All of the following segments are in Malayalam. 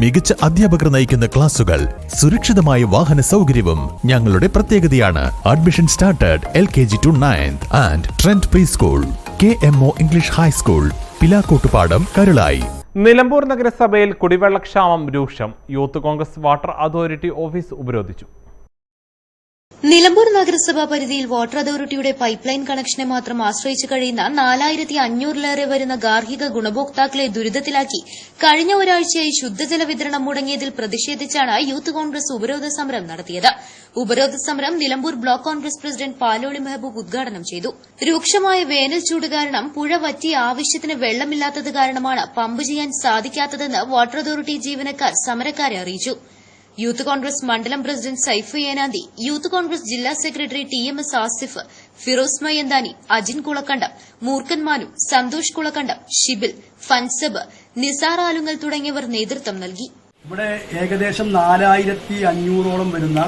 മികച്ച അധ്യാപകർ നയിക്കുന്ന ക്ലാസുകൾ സുരക്ഷിതമായ വാഹന സൗകര്യവും ഞങ്ങളുടെ പ്രത്യേകതയാണ്. Admission started L K G to ninth and trend pre school K M O English high school Pilakottupadam Karulai Nilambur നഗരസഭയിൽ കുടിവെള്ളക്ഷാമം രൂക്ഷം. Youth Congress water authority office ഉപരോധിച്ചു. നിലമ്പൂർ നഗരസഭാ പരിധിയിൽ വാട്ടർ അതോറിറ്റിയുടെ പൈപ്പ് ലൈൻ കണക്ഷനെ മാത്രം ആശ്രയിച്ചു കഴിയുന്ന നാലായിരത്തി അഞ്ഞൂറിലേറെ വരുന്ന ഗാർഹിക ഗുണഭോക്താക്കളെ ദുരിതത്തിലാക്കി കഴിഞ്ഞ ഒരാഴ്ചയായി ശുദ്ധജല വിതരണം മുടങ്ങിയതിൽ പ്രതിഷേധിച്ചാണ് യൂത്ത് കോൺഗ്രസ് ഉപരോധ സമരം നടത്തിയത്. ഉപരോധ സമരം നിലമ്പൂർ ബ്ലോക്ക് കോൺഗ്രസ് പ്രസിഡന്റ് പാലോളി മെഹബൂബ് ഉദ്ഘാടനം ചെയ്തു. രൂക്ഷമായ വേനൽ ചൂട് കാരണം പുഴ വറ്റി ആവശ്യത്തിന് വെള്ളമില്ലാത്തത് കാരണമാണ് പമ്പ് ചെയ്യാൻ സാധിക്കാത്തതെന്ന് വാട്ടർ അതോറിറ്റി ജീവനക്കാർ സമരക്കാരെ അറിയിച്ചു. യൂത്ത് കോൺഗ്രസ് മണ്ഡലം president Saif Enanthi Youth Congress ജില്ലാ secretary T M S Asif Firoz Mayanthani Ajin Kulakkandam Moorkkan Manu Santhosh Kulakkandam Shibil Fansab Nizar Alungal തുടങ്ങിയവർ നേതൃത്വം നൽകി. ഇവിടെ ഏകദേശം നാലായിരത്തി അഞ്ഞൂറോളം വരുന്ന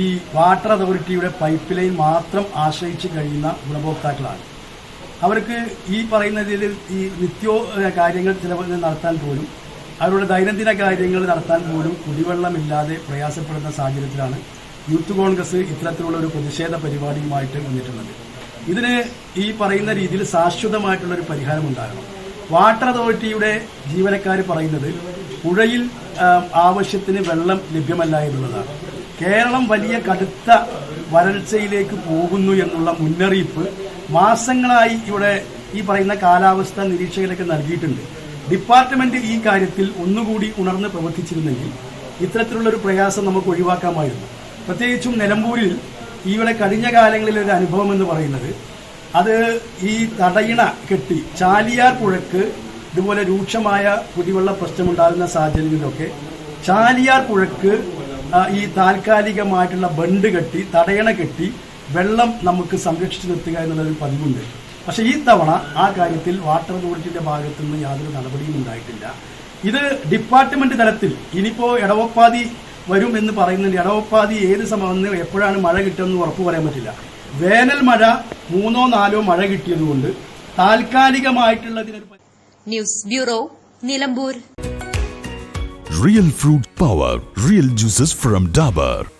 ഈ വാട്ടർ അതോറിറ്റിയുടെ പൈപ്പ് ലൈൻ മാത്രം ആശ്രയിച്ച് കഴിയുന്ന ഗുണഭോക്താക്കളാണ്. അവർക്ക് ഈ പറയുന്നതിൽ ഈ നിത്യോ കാര്യങ്ങൾ ചിലവ് നടത്താൻ പോലും അവരുടെ ദൈനംദിന കാര്യങ്ങൾ നടത്താൻ പോലും കുടിവെള്ളമില്ലാതെ പ്രയാസപ്പെടുന്ന സാഹചര്യത്തിലാണ് യൂത്ത് കോൺഗ്രസ് ഇത്തരത്തിലുള്ള ഒരു പ്രതിഷേധ പരിപാടിയുമായിട്ട് വന്നിട്ടുള്ളത് ഇതിന് ഈ പറയുന്ന രീതിയിൽ ശാശ്വതമായിട്ടുള്ള ഒരു പരിഹാരം ഉണ്ടാകണം. വാട്ടർ അതോറിറ്റിയുടെ ജീവനക്കാർ പറയുന്നത് പുഴയിൽ ആവശ്യത്തിന് വെള്ളം ലഭ്യമല്ല എന്നുള്ളതാണ്. കേരളം വലിയ കടുത്ത വരൾച്ചയിലേക്ക് പോകുന്നു എന്നുള്ള മുന്നറിയിപ്പ് മാസങ്ങളായി ഇവിടെ ഈ പറയുന്ന കാലാവസ്ഥ നിരീക്ഷകരൊക്കെ നൽകിയിട്ടുണ്ട്. ഡിപ്പാർട്ട്മെന്റ് ഈ കാര്യത്തിൽ ഒന്നുകൂടി ഉണർന്ന് പ്രവർത്തിച്ചിരുന്നെങ്കിൽ ഇത്തരത്തിലുള്ള ഒരു പ്രയാസം നമുക്ക് ഒഴിവാക്കാമായിരുന്നു. പ്രത്യേകിച്ചും നിലമ്പൂരിൽ ഇവിടെ കഴിഞ്ഞ കാലങ്ങളിലെ ഒരു അനുഭവം എന്ന് പറയുന്നത് അത് ഈ തടയിണ കെട്ടി ചാലിയാർ പുഴക്ക് ഇതുപോലെ രൂക്ഷമായ കുടിവെള്ള പ്രശ്നമുണ്ടാകുന്ന സാഹചര്യങ്ങളിലൊക്കെ ചാലിയാർ പുഴക്ക് ഈ താൽക്കാലികമായിട്ടുള്ള ബണ്ട് കെട്ടി തടയണ കെട്ടി വെള്ളം നമുക്ക് സംരക്ഷിച്ചു നിർത്തുക എന്നുള്ളൊരു പതിവുണ്ട്. പക്ഷെ ഈ തവണ ആ കാര്യത്തിൽ വാട്ടർ അതോറിറ്റിയുടെ ഭാഗത്തു നിന്ന് യാതൊരു നടപടിയും ഉണ്ടായിട്ടില്ല. ഇത് ഡിപ്പാർട്ട്മെന്റ് തലത്തിൽ ഇനിയിപ്പോ ഇടവപ്പാതി വരും എന്ന് പറയുന്നുണ്ട്. ഇടവപ്പാതി ഏത് സമയം എപ്പോഴാണ് മഴ കിട്ടുമെന്ന് ഉറപ്പ് പറയാൻ പറ്റില്ല. വേനൽ മഴ മൂന്നോ നാലോ മഴ കിട്ടിയതുകൊണ്ട് താൽക്കാലികമായിട്ടുള്ളതിനൊരു news bureau Nilambur. Real fruit power real juices from Dabur.